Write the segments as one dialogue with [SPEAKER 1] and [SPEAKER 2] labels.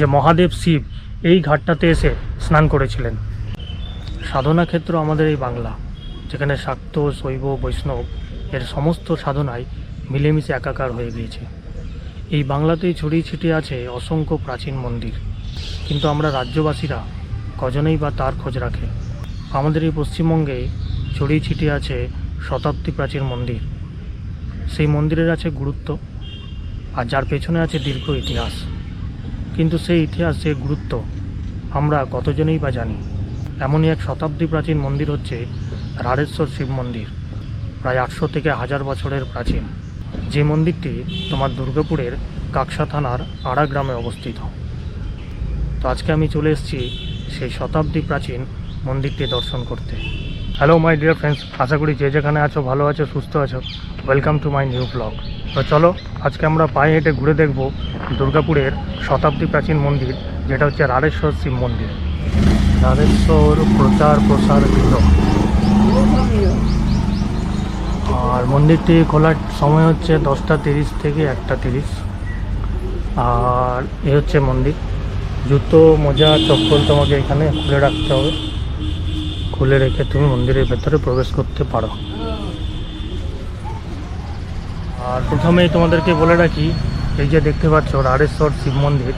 [SPEAKER 1] যে মহাদেব শিব এই ঘাটটাতে এসে স্নান করেছিলেন। সাধনা ক্ষেত্র আমাদের এই বাংলা, যেখানে শাক্ত, শৈব, বৈষ্ণব এর সমস্ত সাধনায় মিলেমিশে একাকার হয়ে গিয়েছে। এই বাংলাতেই ছড়িয়ে ছিটিয়ে আছে অসংখ্য প্রাচীন মন্দির। কিন্তু আমরা রাজ্যবাসীরা কজনেই বা তার খোঁজ রাখে? আমাদের এই পশ্চিমবঙ্গে ছড়িয়ে ছিটিয়ে আছে শতাব্দী প্রাচীন মন্দির। সেই মন্দিরের আছে গুরুত্ব, আর যার পেছনে আছে দীর্ঘ ইতিহাস। কিন্তু সেই ইতিহাস, সেই গুরুত্ব আমরা কতজনেই বা জানি। এমনই এক শতাব্দী প্রাচীন মন্দির হচ্ছে রাড়েশ্বর শিব মন্দির, প্রায় আটশো থেকে হাজার বছরের প্রাচীন। যে মন্দিরটি তোমার দুর্গাপুরের কাকসা থানার আড়া গ্রামে অবস্থিত। তো আজকে আমি চলে এসেছি সেই শতাব্দী প্রাচীন মন্দিরটি দর্শন করতে। হ্যালো মাই ডিয়ার ফ্রেন্ডস আশা করি যে যেখানে আছো, ভালো আছো, সুস্থ আছো। Welcome to my new blog তো চলো, আজকে আমরা পায়ে হেঁটে ঘুরে দেখব দুর্গাপুরের শতাব্দী প্রাচীন মন্দির, যেটা হচ্ছে রাড়েশ্বর শিব মন্দির। রাড়েশ্বর প্রচার প্রসার গৃহ আর মন্দিরটি খোলার সময় হচ্ছে দশটা তিরিশ থেকে একটা তিরিশ। আর এ হচ্ছে মন্দির। জুতো, মোজা, চপ্পল তোমাকে এখানে খুলে রাখতে হবে। খুলে রেখে তুমি মন্দিরের ভেতরে প্রবেশ করতে পারো। আর প্রথমেই তোমাদেরকে বলে রাখি, এই যে দেখতে পাচ্ছ রাড়েশ্বর শিব মন্দির,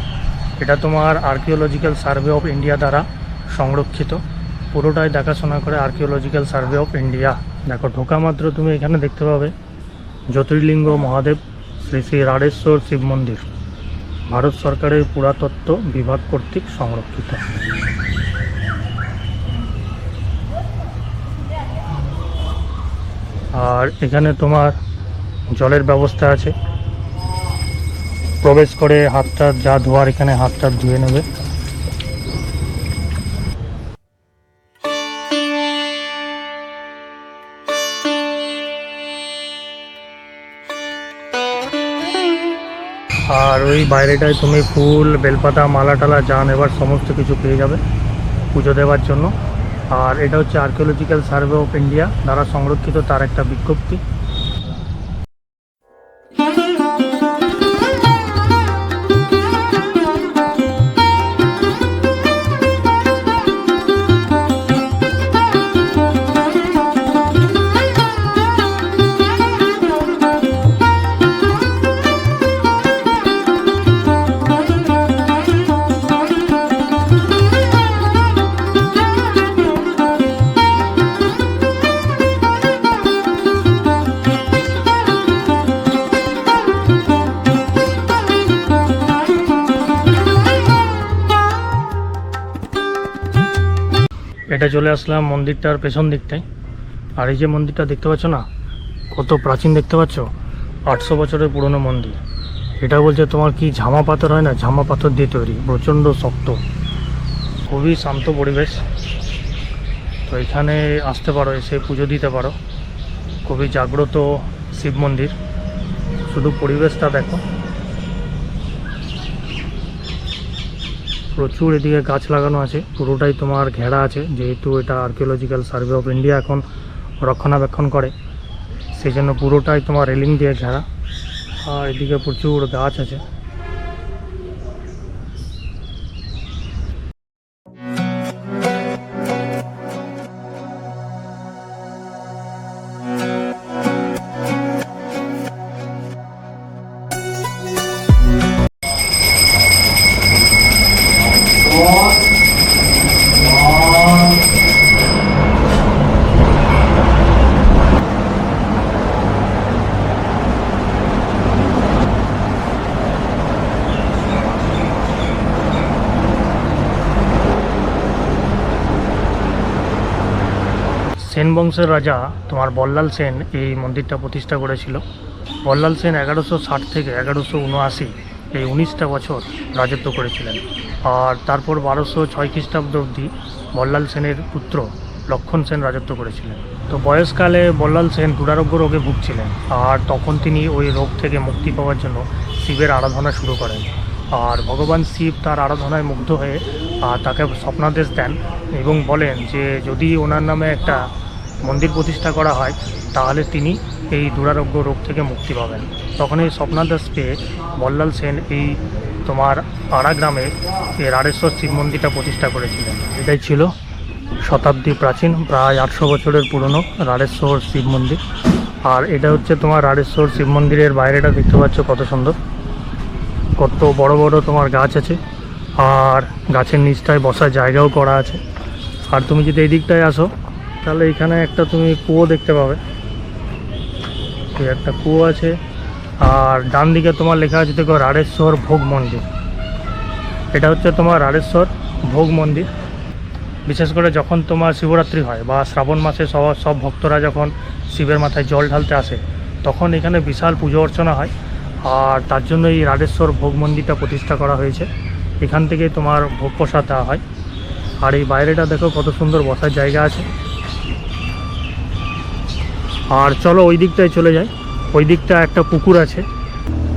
[SPEAKER 1] এটা তোমার আর্কিওলজিক্যাল সার্ভে অফ ইন্ডিয়া দ্বারা সংরক্ষিত। পুরোটাই দেখাশোনা করে আর্কিওলজিক্যাল সার্ভে অফ ইন্ডিয়া দেখো, ঢোকা মাত্র তুমি এখানে দেখতে পাবে জ্যোতির্লিঙ্গ মহাদেব শ্রী শ্রী রাড়েশ্বর শিব মন্দির, ভারত সরকারের পুরাতত্ত্ব বিভাগ কর্তৃক সংরক্ষিত। আর এখানে তোমার জলের ব্যবস্থা আছে। প্রবেশ করে হাতটা যা ধোয়ার এখানে হাতটা ধুয়ে নেবে। আর ওই বাইরেটায় তুমি ফুল, বেলপাতা মালা টালা যা নেবার সমস্ত কিছু পেয়ে যাবে পুজো দেওয়ার জন্য। আর এটা হচ্ছে আর্কিওলজিক্যাল সার্ভে অফ ইন্ডিয়া দ্বারা সংরক্ষিত তার একটা বিজ্ঞপ্তি। এটা চলে আসলাম মন্দিরটার পেছন দিকটায়। আর এই যে মন্দিরটা দেখতে পাচ্ছ না, কত প্রাচীন দেখতে পাচ্ছ? আটশো বছরের পুরনো মন্দির। এটা বলছে তোমার কি ঝামা পাথর হয় না? ঝামা পাথর দিয়ে তৈরি, প্রচণ্ড শক্ত। খুবই শান্ত পরিবেশ। তো এখানে আসতে পারো, এসে পুজো দিতে পারো। খুবই জাগ্রত শিব মন্দির। শুধু পরিবেশটা দেখো। প্রচুর এদিকে গাছ লাগানো আছে। পুরোটাই তোমার ঘেরা আছে। যেহেতু এটা আর্কিওলজিক্যাল সার্ভে অফ ইন্ডিয়া এখন রক্ষণাবেক্ষণ করে, সেই জন্য পুরোটাই তোমার রেলিং দিয়ে ঘেরা। আর এদিকে প্রচুর গাছ আছে। সেন বংশের রাজা তোমার বল্লাল সেন এই মন্দিরটা প্রতিষ্ঠা করেছিল। বল্লাল সেন এগারোশো ষাট থেকে এগারোশো উনআশি এই উনিশটা বছর রাজত্ব করেছিলেন। আর তারপর বারোশো ছয় খ্রিস্টাব্দ অবধি বল্লাল সেনের পুত্র লক্ষণ সেন রাজত্ব করেছিলেন। তো বয়সকালে বল্লাল সেন দুরারোগ্য রোগে ভুগছিলেন আর তখন তিনি ওই রোগ থেকে মুক্তি পাওয়ার জন্য শিবের আরাধনা শুরু করেন। আর ভগবান শিব তার আরাধনায় মুগ্ধ হয়ে তাকে স্বপ্নাদেশ দেন এবং বলেন যে যদি ওনার নামে একটা মন্দির প্রতিষ্ঠা করা হয়, তাহলে তিনি এই দুরারোগ্য রোগ থেকে মুক্তি পাবেন। তখন এই স্বপ্নাদেশ পেয়ে বল্লাল সেন এই তোমার পাড়া গ্রামে রাড়েশ্বর শিব মন্দিরটা প্রতিষ্ঠা করেছিলেন। এটাই ছিল শতাব্দী প্রাচীন, প্রায় আটশো বছরের পুরনো রাড়েশ্বর শিব মন্দির। আর এটা হচ্ছে তোমার রাড়েশ্বর শিব মন্দিরের বাইরেটা, দেখতে পাচ্ছ কত সুন্দর। কত বড় বড় তোমার গাছ আছে, আর গাছের নিচটায় বসার জায়গাও করা আছে। আর তুমি যদি এই দিকটায় আসো তাহলে এখানে একটা তুমি কুয়ো দেখতে পাবে। একটা কুয়ো আছে। আর ডান দিকে তোমার লেখা আছে, দেখো রাড়েশ্বর ভোগ মন্দির। এটা হচ্ছে তোমার রাড়েশ্বর ভোগ মন্দির। বিশেষ করে যখন তোমার শিবরাত্রি হয় বা শ্রাবণ মাসে সব সব ভক্তরা যখন শিবের মাথায় জল ঢালতে আসে, তখন এখানে বিশাল পুজো অর্চনা হয়। আর তার জন্য এই রাড়েশ্বর ভোগ মন্দিরটা প্রতিষ্ঠা করা হয়েছে। এখান থেকে তোমার ভোগ প্রসাদ দেওয়া হয়। আর এই বাইরেটা দেখো কত সুন্দর বসার জায়গা আছে। আর চলো ওই দিকটায় চলে যাই। ওই দিকটা একটা পুকুর আছে।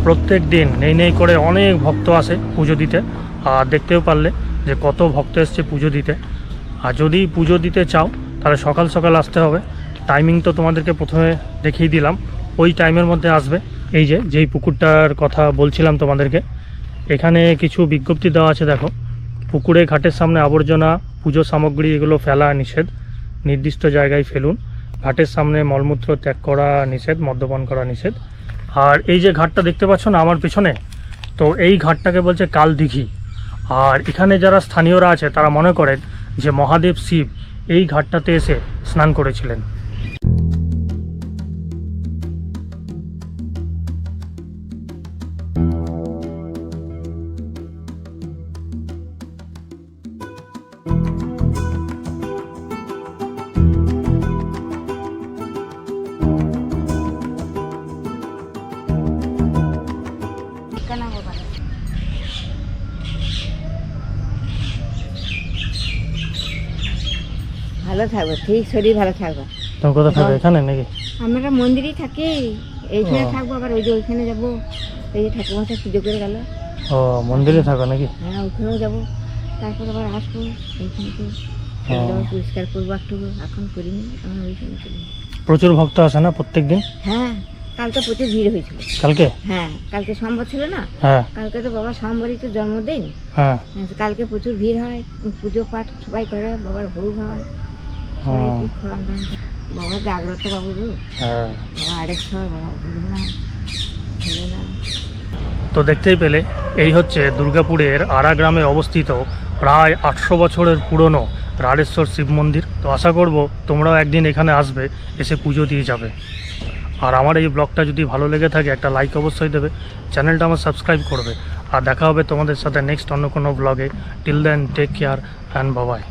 [SPEAKER 1] প্রত্যেক দিন নেই নেই করে অনেক ভক্ত আসে পুজো দিতে। আর দেখতেও পারলে যে কত ভক্ত এসছে পুজো দিতে। আর যদি পুজো দিতে চাও, তাহলে সকাল সকাল আসতে হবে। টাইমিং তো তোমাদেরকে প্রথমে দেখিয়ে দিলাম। ওই টাইমের মধ্যে আসবে। এই যে, যেই পুকুরটার কথা বলছিলাম তোমাদেরকে, এখানে কিছু বিজ্ঞপ্তি দেওয়া আছে, দেখো। পুকুরে ঘাটের সামনে আবর্জনা, পুজো সামগ্রী এগুলো ফেলা নিষেধ। নির্দিষ্ট জায়গায় ফেলুন। ঘাটের সামনে মলমূত্র ত্যাগ করা নিষেধ, মদ্যপান করা নিষেধ। আর এই যে ঘাটটা দেখতে পাচ্ছ না, আমার পিছনে, তো এই ঘাটটাকে বলছে কাল দিঘি আর এখানে যারা স্থানীয়রা আছে, তারা মনে করেন যে মহাদেব শিব এই ঘাটটাতে এসে স্নান করেছিলেন।
[SPEAKER 2] ভালো থাকব ঠিক শরীর ভালো থাকব
[SPEAKER 1] তুমি কোথায় থাকবে এখানে নাকি?
[SPEAKER 2] আমরা মন্দিরেই থাকি। এইখানে থাকব আবার ওই যে ওইখানে যাব। এই যে পুজো করে গেল।
[SPEAKER 1] ও মন্দিরে থাকো নাকি?
[SPEAKER 2] হ্যাঁ ওখানেও যাব। তারপর আবার আসব এইখানে পরিষ্কার করব একটু এখন করিনি আমার ওইখানে করি।
[SPEAKER 1] প্রচুর ভক্ত আসে না প্রত্যেক দিন
[SPEAKER 2] হ্যাঁ কালকে প্রচুর ভিড় হয়েছিল।
[SPEAKER 1] কালকে?
[SPEAKER 2] হ্যাঁ কালকে সোমবার ছিল না?
[SPEAKER 1] হ্যাঁ।
[SPEAKER 2] কালকে তো বাবা সোমবারই তো জন্মদিন।
[SPEAKER 1] হ্যাঁ।
[SPEAKER 2] কালকে প্রচুর ভিড় হয় পুজো পাঠ সবাই করে বাবার ভোগ হয়।
[SPEAKER 1] হ্যাঁ।
[SPEAKER 2] ভুলনা
[SPEAKER 1] তো দেখতেই পেলে এই হচ্ছে দুর্গাপুরের আরা গ্রামে অবস্থিত প্রায় আটশো বছরের পুরনো রাড়েশ্বর শিব মন্দির। তো আশা করব তোমরাও একদিন এখানে আসবে এসে পুজো দিয়ে যাবে। আর আমার এই ব্লগটা যদি ভালো লেগে থাকে একটা লাইক অবশ্যই দেবে চ্যানেলটা আমার সাবস্ক্রাইব করবে। আর দেখা হবে তোমাদের সাথে নেক্সট অন্য কোনো ব্লগে। Till then take care and bye bye